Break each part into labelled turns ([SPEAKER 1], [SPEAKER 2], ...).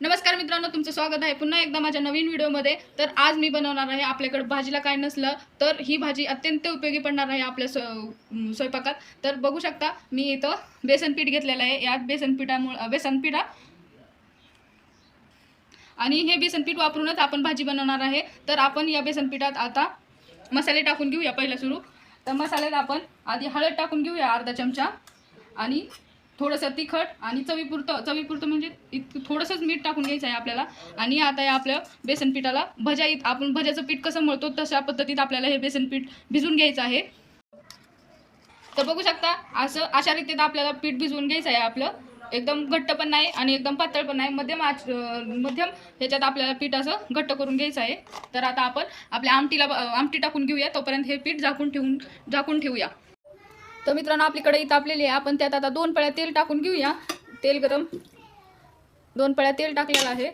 [SPEAKER 1] नमस्कार मित्रांनो तुमचं स्वागत आहे पुन्हा एकदा माझ्या नवीन व्हिडिओमध्ये. तर आज मी बनवणार आहे आपल्याकडे भाजीला काय नसलं तर ही भाजी अत्यंत उपयोगी पडणार आहे आपल्या स्व स्वयंपाकात. तर बघू शकता मी इथं बेसन पीठ घेतलेलं आहे. यात बेसन पिठामुळं बेसन पिठा आणि हे बेसन पीठ वापरूनच आपण भाजी बनवणार आहे. तर आपण या बेसन पिठात आता मसाले टाकून घेऊया पहिला सुरू. तर मसाल्यात आपण आधी हळद टाकून घेऊया अर्धा चमचा आणि थोडंसं तिखट आणि चवीपुरतं चवीपुरतं म्हणजे इतकं थोडंसंच मीठ टाकून घ्यायचं आहे आपल्याला. आणि आता या आपल्या बेसन पिठाला भजा इत आपण भज्याचं पीठ कसं मळतो तशा पद्धतीत आपल्याला हे बेसन पीठ भिजून घ्यायचं आहे. तर बघू शकता असं अशा रीतीत आपल्याला पीठ भिजवून घ्यायचं आहे आपलं. एकदम घट्ट पण नाही आणि एकदम पातळ पण नाही. मध्यम आच मध्यम ह्याच्यात आपल्याला पीठ असं घट्ट करून घ्यायचं आहे. तर आता आपण आपल्या आमटीला आमटी टाकून घेऊया. तोपर्यंत हे पीठ झाकून ठेवून झाकून ठेवूया. तर मित्रांनो आपली कढई तापलेली आहे. आपण त्यात आता दोन पळ्या तेल टाकून घेऊया. तेल गरम. दोन पळ्या तेल टाकलेलं आहे.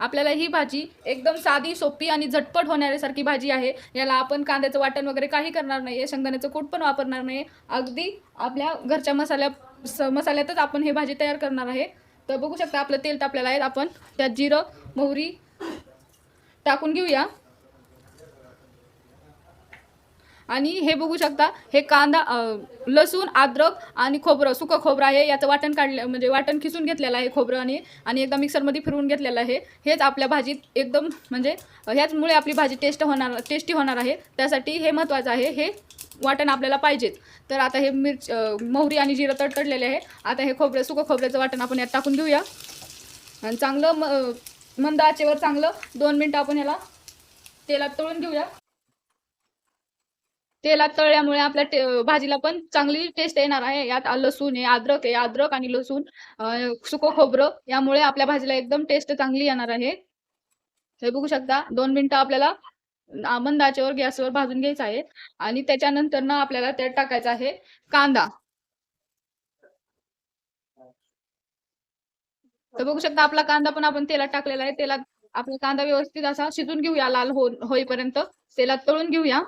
[SPEAKER 1] आपल्याला ही भाजी एकदम साधी सोपी आणि झटपट होणाऱ्यासारखी भाजी आहे. याला आपण कांद्याचं वाटण वगैरे काही करणार नाही आहे शेंगदाण्याचं कूट पण वापरणार नाही अगदी आपल्या घरच्या मसाल्या स मसाल्यातच आपण हे भाजी तयार करणार आहे. तर बघू शकता आपलं तेल तापलेलं आहे. आपण त्यात जिरं मोहरी टाकून घेऊया. आणि हे बघू शकता हे कांदा लसूण अद्रक आणि खोबरं सुकं खोबरं आहे याचं वाटण काढलं म्हणजे वाटण खिसून घेतलेलं आहे खोबरं आणि आणि एकदा मिक्सरमध्ये फिरवून घेतलेलं आहे. हेच आपल्या भाजीत एकदम म्हणजे ह्याचमुळे आपली भाजी टेस्ट होणार टेस्टी होणार आहे. त्यासाठी हे महत्त्वाचं आहे हे वाटण आपल्याला पाहिजेच तर आता हे मिरच मोहरी आणि जिरं तडतडलेले आहे. आता हे खोबरं सुकं खोबऱ्याचं वाटण आपण यात टाकून घेऊया. आणि चांगलं म मंद आचेवर चांगलं दोन मिनटं आपण याला तेलात तळून घेऊया. तेलात तळल्यामुळे आपल्या भाजीला पण चांगली टेस्ट येणार आहे. यात लसूण आहे अद्रक आहे अद्रक आणि लसूण सुको सुकं खोबरं यामुळे आपल्या भाजीला एकदम टेस्ट चांगली येणार आहे. हे बघू शकता दोन मिनिटं आपल्याला आमंदाच्यावर मंद आचेवर गॅसवर भाजून घ्यायचं आहे. आणि त्याच्यानंतर ना आपल्याला त्यात टाकायचा आहे कांदा. तर बघू शकता आपला कांदा पण आपण तेलात टाकलेला आहे. तेलात आपला कांदा व्यवस्थित असा शिजून घेऊया लाल हो होईपर्यंत. तेलात तळून घेऊया.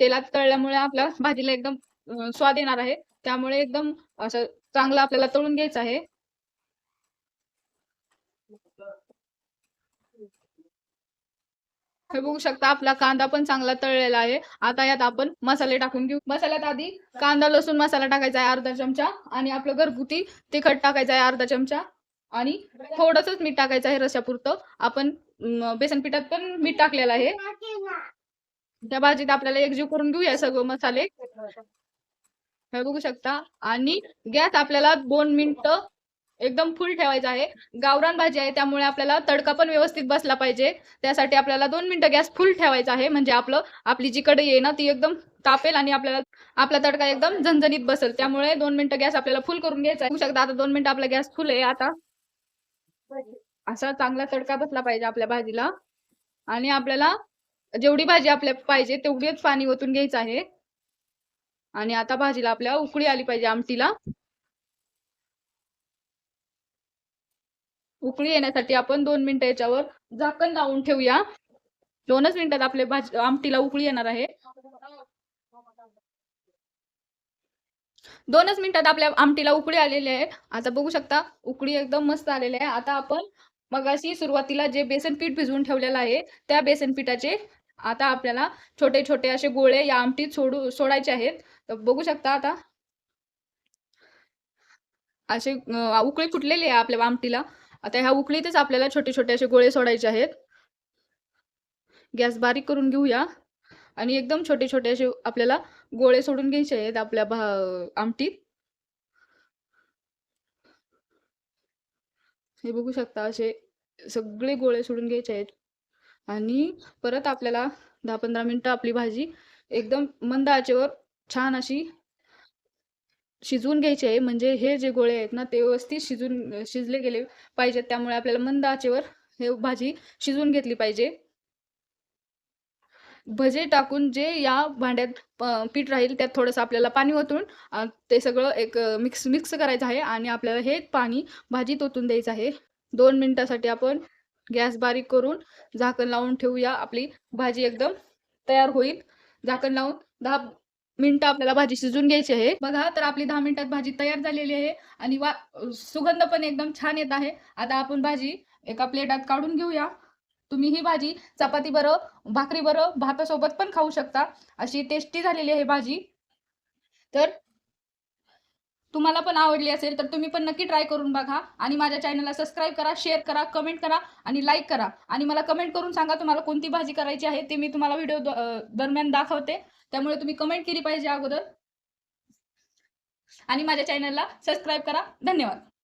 [SPEAKER 1] तेलात तळल्यामुळे आपल्या भाजीला एकदम स्वाद येणार आहे. त्यामुळे एकदम असं चांगलं आपल्याला तळून घ्यायचं आहे. हे बघू शकता आपला कांदा पण चांगला तळलेला आहे. आता यात आपण मसाले टाकून घेऊ. मसाल्यात आधी कांदा लसूण मसाला टाकायचा आहे अर्धा चमचा आणि आपलं घरगुती तिखट टाकायचं आहे अर्धा चमचा आणि थोडंसंच मीठ टाकायचं आहे रशापुरतं. आपण बेसन पिठात पण मीठ टाकलेलं आहे. त्या भाजीत आपल्याला एकजीव करून घेऊया सगळं मसाले. हे बघू शकता. आणि गॅस आपल्याला दोन मिनिटं एकदम फुल ठेवायचा आहे. गावरान भाजी आहे त्यामुळे आपल्याला तडका पण व्यवस्थित बसला पाहिजे. त्यासाठी आपल्याला दोन मिनिटं गॅस फुल ठेवायचा आहे. म्हणजे आपलं आपली जी कढई आहे ना ती एकदम तापेल आणि आपल्याला आपला तडका एकदम झणझणीत बसेल. त्यामुळे दोन मिनिटं गॅस आपल्याला फुल करून घ्यायचा आहे. शकता आता दोन मिनिटं आपला गॅस फुल आहे. आता असा चांगला तडका बसला पाहिजे आपल्या भाजीला. आणि आपल्याला जेवढी भाजी आपल्या पाहिजे तेवढीच पाणी ओतून घ्यायचं आहे. आणि आता भाजीला आपल्या उकळी आली पाहिजे आमटीला. उकळी येण्यासाठी आपण दोन मिनिटं याच्यावर झाकण लावून ठेवूया. दोनच मिनिटात आपले भाजी आमटीला उकळी येणार आहे. दोनच मिनिटात आपल्या आमटीला उकळी आलेली आहे. आता बघू शकता उकळी एकदम मस्त आलेली आहे. आता आपण मगाशी सुरुवातीला जे बेसन पीठ भिजवून ठेवलेलं आहे त्या बेसन पिठाचे आता आपल्याला छोटे छोटे असे गोळे या आमटीत सोडू सोडायचे आहेत. तर बघू शकता आता. असे उकळी फुटलेली आहे आपल्या आमटीला. आता ह्या उकळीतच आपल्याला छोटे छोटे असे गोळे सोडायचे आहेत. गॅस बारीक करून घेऊया. आणि एकदम छोटे छोटे असे आपल्याला गोळे सोडून घ्यायचे आहेत आपल्या भा आमटीत. हे बघू शकता असे सगळे गोळे सोडून घ्यायचे आहेत. आणि परत आपल्याला दहा पंधरा मिनटं आपली भाजी एकदम मंद आचेवर छान अशी शिजवून घ्यायची आहे. म्हणजे हे जे गोळे आहेत ना ते व्यवस्थित शिजून शिजले गेले पाहिजेत. त्यामुळे आपल्याला मंद आचेवर हे भाजी शिजवून घेतली पाहिजे. भजे टाकून जे या भांड्यात पीठ राहील त्यात थोडंसं आपल्याला पाणी ओतून ते सगळं एक मिक्स मिक्स करायचं आहे. आणि आपल्याला हे पाणी भाजीत ओतून द्यायचं आहे. दोन मिनिटासाठी आपण गॅस बारीक करून झाकण लावून ठेवूया. आपली भाजी एकदम तयार होईल. झाकण लावून दहा मिनिटं आपल्याला भाजी शिजून घ्यायची आहे. बघा तर आपली दहा मिनिटात भाजी तयार झालेली आहे आणि वा सुगंध पण एकदम छान येत आहे. आता आपण भाजी एका प्लेटात काढून घेऊया. तुम्ही ही भाजी चपाती बरं भाकरी बरं भातासोबत पण खाऊ शकता. अशी टेस्टी झालेली आहे भाजी. तर तुम्हाला पण आवडली असेल तर तुम्ही पण नक्की ट्राय करून बघा आणि माझ्या चॅनलला सबस्क्राईब करा शेअर करा कमेंट करा आणि लाईक करा. आणि मला कमेंट करून सांगा तुम्हाला कोणती भाजी करायची आहे ते मी तुम्हाला व्हिडिओ दरम्यान दाखवते. त्यामुळे तुम्ही कमेंट केली पाहिजे अगोदर. आणि माझ्या चॅनलला सबस्क्राईब करा. धन्यवाद.